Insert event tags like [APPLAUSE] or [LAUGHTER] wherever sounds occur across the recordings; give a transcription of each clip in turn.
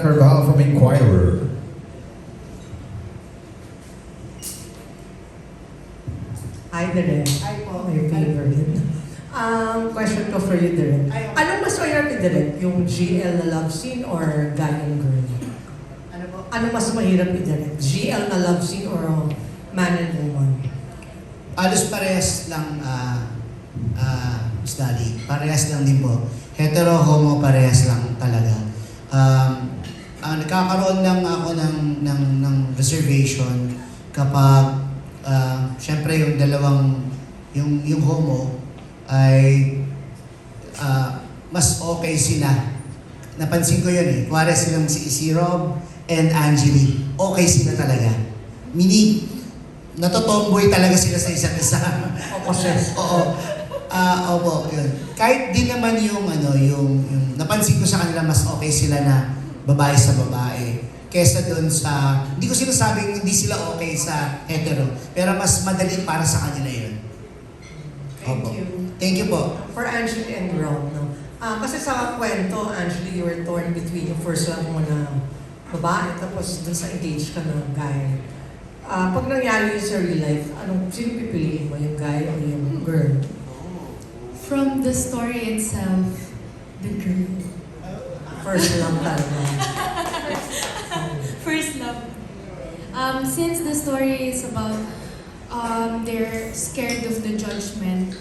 Carvajal from Inquirer. Hi, Direk. Ay po. My favorite. Um, question ko for you, Direk. Anong mas mahirap ni Direk? Yung GL na love scene or guy and girl? Ano po? Ano mas mahirap ni Direk? GL na love scene or man and woman? Alos parehas lang, ah, ah, Miss Dali. Parehas lang din po. Hetero, homo, parehas lang talaga. Um, ah, nagkakaroon lang ako ng, ng, ng reservation kapag, ah, syempre yung dalawang, yung, yung homo ay ah, mas okay sila. Napansin ko yun eh. Kuwari silang si, si Rob and Angeli. Okay sila talaga. Meaning, natotomboy talaga sila sa isa't isa. Opposite. [LAUGHS] Oo. Ah, opo, yun. Kahit din naman yung ano, yung, yung napansin ko sa kanila mas okay sila na babae sa babae kesa doon sa hindi ko sinasabing hindi sila okay sa hetero, pero mas madali para sa kanila yun. Thank Opo. you. Thank you po. For Angeli and Rob, no? Ah, kasi sa kwento, Angeli, you were torn between yung first love mo na babae, tapos dun sa engaged ka na guy. Ah, pag nangyari yun sa real life, anong, sino pipiliin mo? Yung guy o yung girl? From the story itself, the girl. First love talaga. [LAUGHS] First love. Um, since the story is about um, they're scared of the judgment,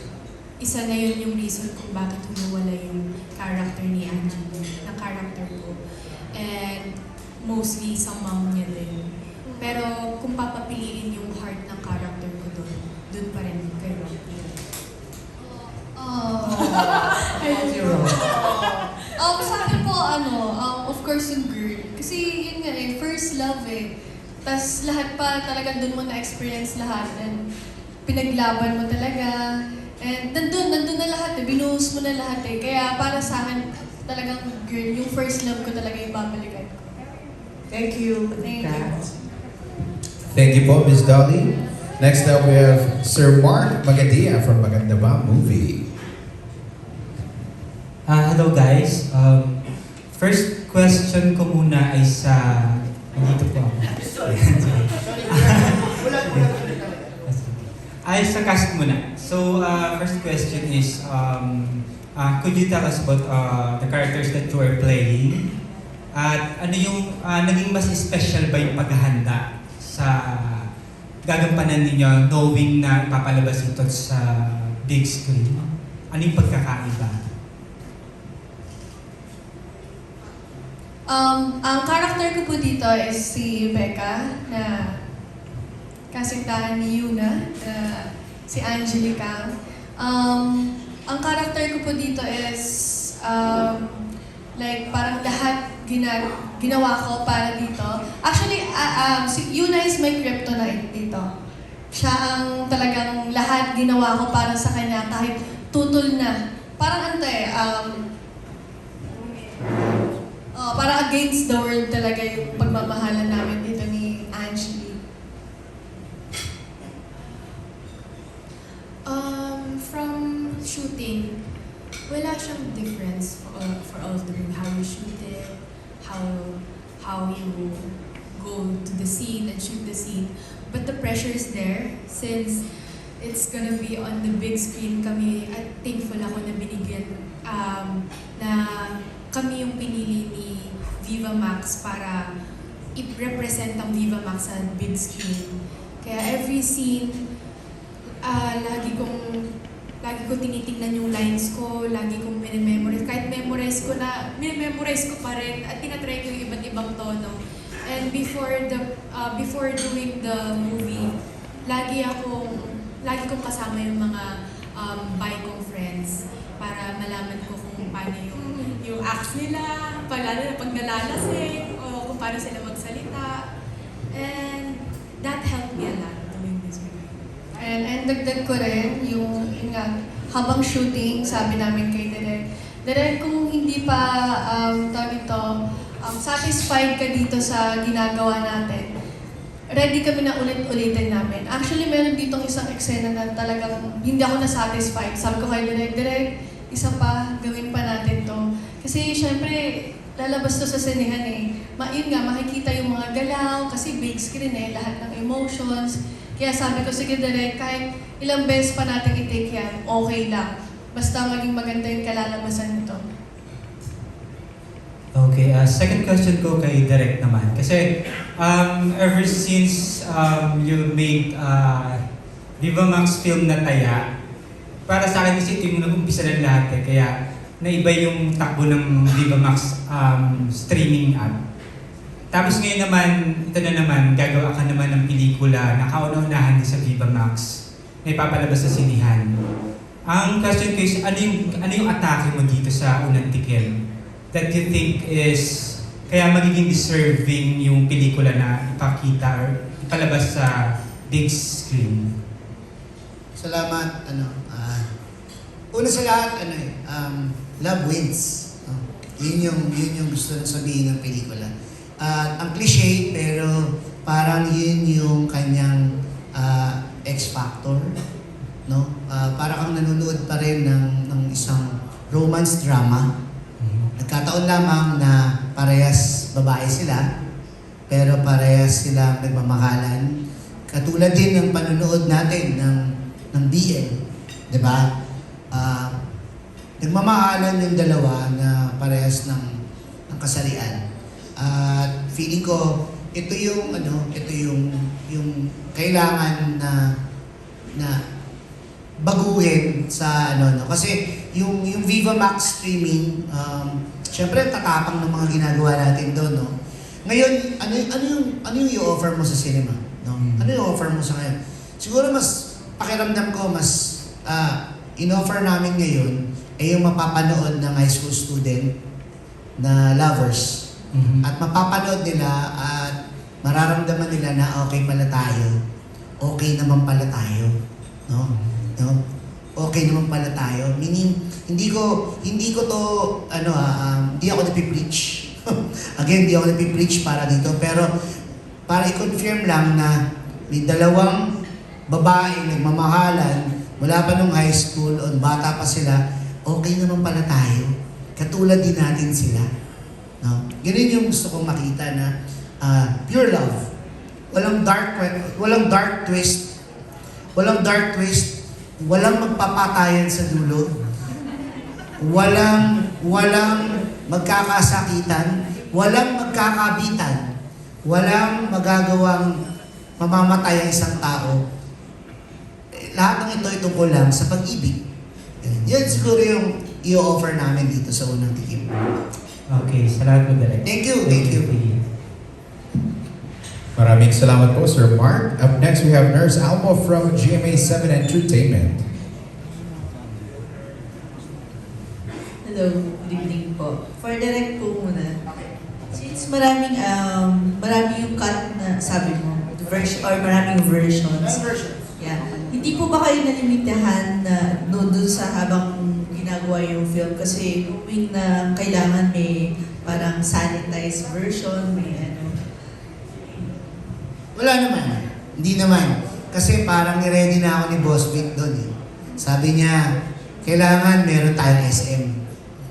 isa na yun yung reason kung bakit humiwala yung character ni Angie, na character ko. And mostly sa mom niya din. Pero kung papapiliin yung heart ng character ko doon, doon pa rin kay Rocky. Oh. [LAUGHS] Rob? Um, sa akin po, ano, um, of course yung girl. Kasi yun nga eh, first love eh. Tapos lahat pa talagang doon mo na-experience lahat. And pinaglaban mo talaga. And nandun, nandun na lahat eh. Binuhos mo na lahat eh. Kaya para sa akin, talagang girl, yung first love ko talaga yung babalikan ko. Thank you. Thank you. Thank you po, Miss Dolly. Next up, we have Sir Mark Magadia from Maganda Ba Movie. Ah, hello guys. Um, first question ko muna ay sa... Dito po ako. ay [LAUGHS] sa cast muna. So, uh, first question is, um, uh, could you tell us about uh, the characters that you are playing? At ano yung uh, naging mas special ba yung paghahanda sa gagampanan ninyo knowing na ipapalabas ito sa big screen? Ano yung pagkakaiba? Um, ang character ko po dito is si Becca na kasintahan ni Yuna, na si Angelica. Um, ang character ko po dito is um, like parang lahat gina, ginawa ko para dito. Actually, ah, um, si Yuna is my kryptonite dito. Siya ang talagang lahat ginawa ko para sa kanya kahit tutol na. Parang ano eh, um, Oh, para against the world talaga yung pagmamahalan namin dito ni Angeli. Um, from shooting, wala siyang difference for, uh, for all of the movie. How you shoot it, how how you go to the scene and shoot the scene. But the pressure is there since it's gonna be on the big screen kami at thankful ako na binigyan um, na kami yung pinili ni Viva Max para i-represent ang Viva Max sa big screen. Kaya every scene, ah lagi kong lagi ko tinitingnan yung lines ko, lagi kong minimemorize. Kahit memorize ko na, minimemorize ko pa rin at tinatry ko yung iba't ibang tono. And before the ah, before doing the movie, lagi akong lagi kong kasama yung mga um, bi kong friends para malaman ko kung paano yung yung acts nila, pala na pag nalalasing, o kung paano sila magsalita. And that helped me a lot doing this movie. And, and dagdag ko rin yung, yun nga, habang shooting, sabi namin kay Direk, Direk, kung hindi pa, um, tawag ito, um, satisfied ka dito sa ginagawa natin, ready kami na ulit-ulitin namin. Actually, meron ditong isang eksena na talagang hindi ako na-satisfied. Sabi ko kay Direk, Direk, isa pa, gawin pa natin to. Kasi syempre, lalabas to sa sinehan eh. ma yun nga, makikita yung mga galaw, kasi big screen eh, lahat ng emotions. Kaya sabi ko, sige direct, kahit ilang beses pa natin i-take yan, okay lang. Basta maging maganda yung kalalabasan. Okay, uh, second question ko kay Direk naman. Kasi um, ever since um, you made uh, Viva Max film na taya, para sa akin kasi ito yung nag-umpisa ng lahat eh. Kaya naiba yung takbo ng Viva Max um, streaming app. Tapos ngayon naman, ito na naman, gagawa ka naman ng pelikula na kauna-unahan sa Viva Max na ipapalabas sa sinihan. Ang question ko is, ano yung, ano yung atake mo dito sa unang tikim? That you think is kaya magiging deserving yung pelikula na ipakita or ipalabas sa big screen? Salamat, ano, ah, una sa lahat, ano eh, um, love wins. no? Yun yung, yun yung gusto na sabihin ng pelikula. At ang cliche, pero parang yun yung kanyang ah, X factor, no? Ah, para kang nanonood pa rin ng, ng isang romance drama. Nagkataon lamang na parehas babae sila, pero parehas silang nagmamahalan. Katulad din ng panonood natin ng, ng BL, di ba? Ah, nagmamahalan yung dalawa na parehas ng, ng kasarian. At feeling ko, ito yung ano, ito yung yung kailangan na na baguhin sa ano no kasi yung yung Viva Max streaming um syempre tatapang ng mga ginagawa natin doon no ngayon ano ano yung ano yung i-offer mo sa cinema no Mm. ano yung offer mo sa ngayon siguro mas pakiramdam ko mas ah, in-offer namin ngayon ay yung mapapanood ng high school student na lovers Mhm. at mapapanood nila at mararamdaman nila na okay pala tayo. Okay naman pala tayo. No? No? Okay naman pala tayo. Meaning, hindi ko, hindi ko to, ano ah, um, hindi ako napipreach. [LAUGHS] Again, hindi ako napipreach para dito. Pero, para i-confirm lang na may dalawang babae nagmamahalan mula pa nung high school o bata pa sila, okay naman pala tayo. Katulad din natin sila. No? Ganun yung gusto kong makita na ah, pure love. Walang dark walang dark twist. Walang dark twist. Walang magpapatayan sa dulo. Walang walang magkakasakitan, walang magkakabitan, walang magagawang mamamatay ang isang tao. Eh, Lahat ng ito ay tungkol lang sa pag-ibig. Yan, siguro yung i-offer namin dito sa unang tikim. Okay, salamat po. Thank you, thank you. Maraming salamat po, Sir Mark. Up next, we have Nurse Almo from GMA7 Entertainment. Hello, good evening po. For direct po muna. Since maraming um marami yung cut na sabi mo, version or maraming versions. Yeah. Hindi po ba kayo nalimitahan na no dun sa habang ginagawa yung film kasi knowing na kailangan may parang sanitized version, may ano. Wala naman. Hindi naman. Kasi parang ni-ready na ako ni Boss Vic doon eh. Sabi niya, kailangan meron tayong SM.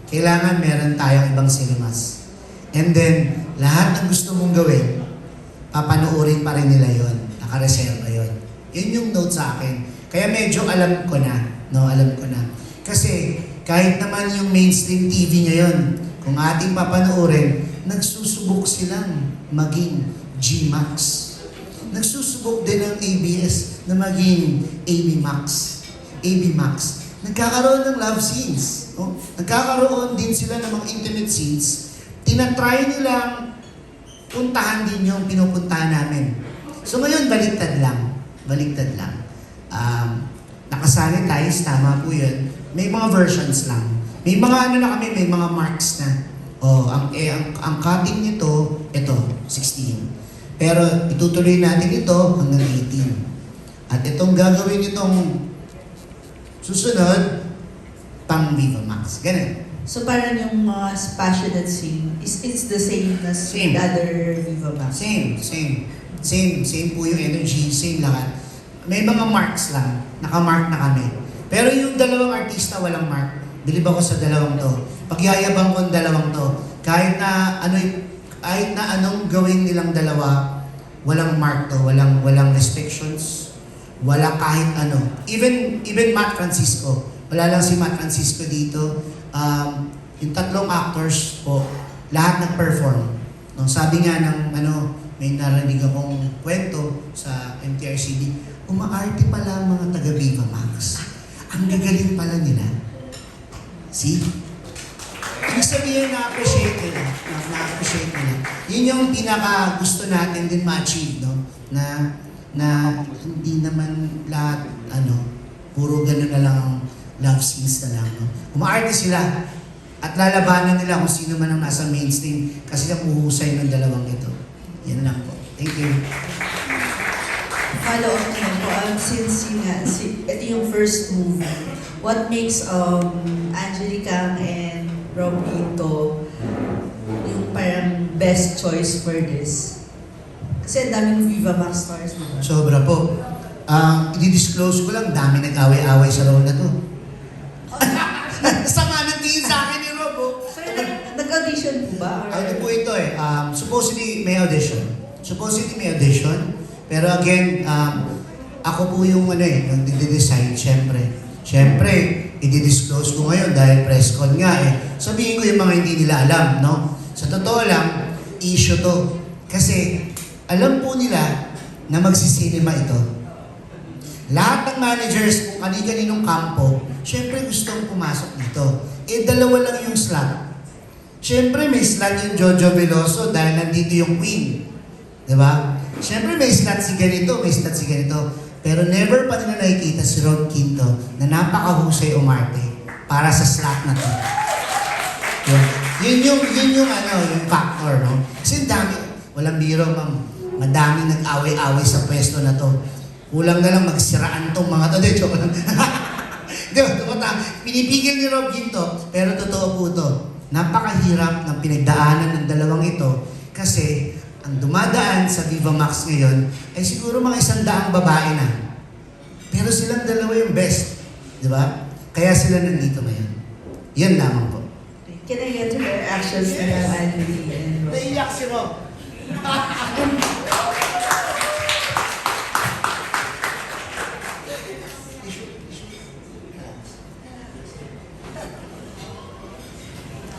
Kailangan meron tayong ibang cinemas. And then, lahat ng gusto mong gawin, papanoorin pa rin nila yon. Nakareserva yon. Yun yung note sa akin. Kaya medyo alam ko na. No, alam ko na. Kasi kahit naman yung mainstream TV ngayon, kung ating papanoorin, nagsusubok silang maging G-Max. Nagsusubok din ng ABS na maging AB Max. AB Max. Nagkakaroon ng love scenes. No? Nagkakaroon din sila ng mga intimate scenes. Tinatry nilang puntahan din yung pinupuntahan namin. So ngayon, baliktad lang. Baliktad lang. Um, nakasanitize, tama po yun. May mga versions lang. May mga ano na kami, may mga marks na. Oh, ang, eh, ang, ang cutting nito, ito, 16. Pero itutuloy natin ito hanggang 18. At itong gagawin itong susunod, pang Viva Max. Ganun. So parang yung mga passionate scene is it's the same as Same. with other Viva Max. Same, same. Same, same po yung energy, same lahat. May mga marks lang. Nakamark na kami. Pero yung dalawang artista walang mark. Bilib ako sa dalawang to. Pagyayabang ko ang dalawang to. Kahit na ano y- kahit na anong gawin nilang dalawa, walang mark to, walang walang restrictions, wala kahit ano. Even even Matt Francisco, wala lang si Matt Francisco dito. Um, yung tatlong actors po, lahat nag-perform. No, sabi nga ng ano, may narinig akong kwento sa MTRCB, umaarte pala ang mga taga Viva Max. Ang gagaling pala nila. See? Sabihin na-appreciate nila. Na- Na-appreciate nila. Yun yung pinaka gusto natin din ma-achieve, no? Na, na hindi naman lahat, ano, puro gano'n na lang ang love scenes na lang, no? Umaarte sila at lalabanan nila kung sino man ang nasa mainstream kasi ang uhusay ng dalawang ito. Yan lang po. Thank you. Follow up na po, um, since yun nga, si, ito yung first movie, what makes um, Angelica and Rob Ito yung parang best choice for this? Kasi ang daming Viva Max stars, di ba? Sobra po. Ah, i-disclose ko lang, dami nag-away-away sa role na to. [LAUGHS] Sama ng tingin sa akin ni Rob, oh. So, nag- nag-audition po ba? Or- Ano po ito eh, um, supposedly may audition. Supposedly may audition. Pero again, um, ako po yung ano eh, yung decide syempre. Syempre, i-disclose ko ngayon dahil press con nga eh. Sabihin ko yung mga hindi nila alam, no? Sa totoo lang, issue to. Kasi alam po nila na magsisinema ito. Lahat ng managers kung kani-kaninong kampo, syempre gustong pumasok dito. Eh, dalawa lang yung slot. Siyempre, may slot yung Jojo Veloso dahil nandito yung Queen. Di ba? Siyempre, may slot si ganito, may slot si ganito. Pero never pa nila nakikita si Rod Quinto na napakahusay umarte para sa slot na to. Yun, yun yung, yun yung ano, yung factor, no? Kasi dami, walang biro, ma'am. Madaming nag-away-away sa pwesto na to. Kulang na lang magsiraan tong mga to. Di, joke lang. [LAUGHS] Di ba? Tumata, pinipigil ni Rob Ginto, pero totoo po to. Napakahirap ng pinagdaanan ng dalawang ito kasi ang dumadaan sa Viva Max ngayon ay siguro mga isang daang babae na. Pero silang dalawa yung best. Di ba? Kaya sila nandito ngayon. Yan lamang po. Can I get lang, Andy and Rob? Naiyak si Rob. [LAUGHS]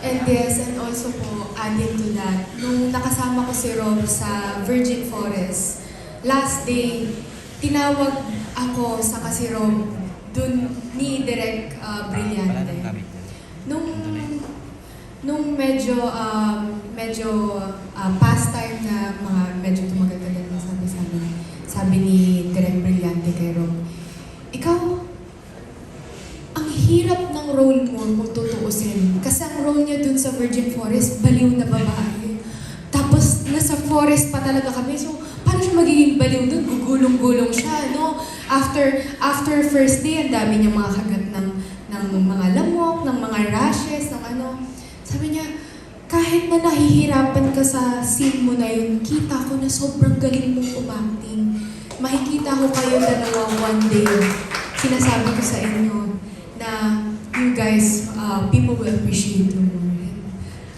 And yes, and also po, adding to that, nung nakasama ko si Rob sa Virgin Forest, last day, tinawag ako sa kasi Rob dun ni Direk uh, Brillante. Nung nung medyo um, medyo uh, past time na mga medyo tumagal-tagal na sabi sabi sabi ni Direk Brillante kay Rob, ikaw ang hirap ng role mo kung tutuusin. Kasi ang role niya dun sa Virgin Forest, baliw na babae. Tapos, nasa forest pa talaga kami. So, paano siya magiging baliw dun? Gugulong-gulong siya, no? After, after first day, ang dami niyang mga kagat ng, ng mga lamok, ng mga rashes, ng ano. Sabi niya, kahit na nahihirapan ka sa scene mo na yun, kita ko na sobrang galing mong umacting. Makikita ko kayo dalawa one day. Sinasabi ko sa inyo you guys, uh, people will appreciate you more. And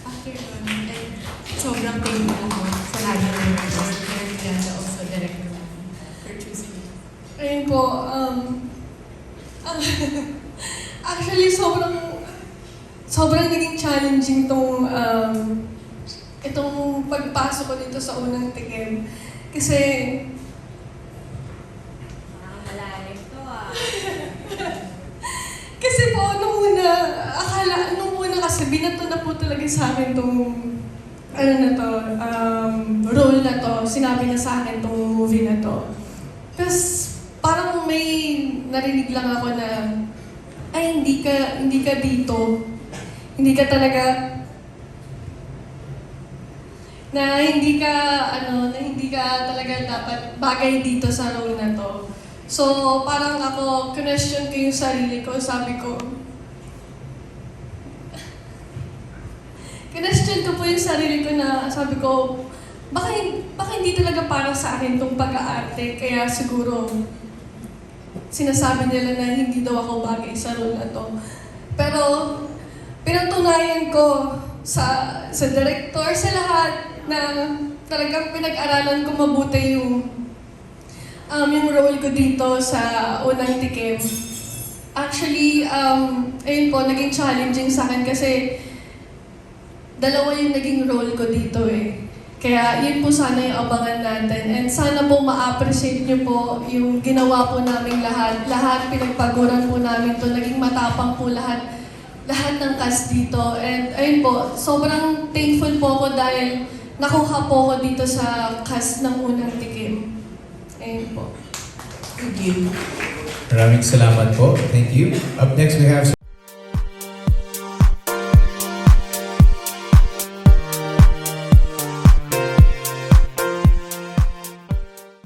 after nun, and sobrang thankful ako sa lahat ng directors, Direct Miranda, also Director for choosing me. Ayun po, um, [LAUGHS] actually sobrang sobrang naging challenging tong um, itong pagpasok ko dito sa unang tingin. Kasi Malalim to ah. Kasi po, nung una, akala, nung una kasi, binato na po talaga sa akin tong, ano na to, um, role na to, sinabi na sa akin tong movie na to. Tapos, parang may narinig lang ako na, ay, hindi ka, hindi ka dito. Hindi ka talaga, na hindi ka, ano, na hindi ka talaga dapat bagay dito sa role na to. So, parang ako, question ko yung sarili ko, sabi ko, question ko po yung sarili ko na sabi ko, baka, baka hindi talaga para sa akin tong pag-aarte, kaya siguro sinasabi nila na hindi daw ako bagay sa role na to. Pero, pinatunayan ko sa sa director, sa lahat, na talagang pinag-aralan ko mabuti yung um, yung role ko dito sa unang tikim. Actually, um, ayun po, naging challenging sa akin kasi dalawa yung naging role ko dito eh. Kaya yun po sana yung abangan natin. And sana po ma-appreciate nyo po yung ginawa po namin lahat. Lahat pinagpaguran po namin to. Naging matapang po lahat. Lahat ng cast dito. And ayun po, sobrang thankful po ako dahil nakuha po ako dito sa cast ng unang tikim. Ayun po. Thank you. Maraming salamat po. Thank you. Up next we have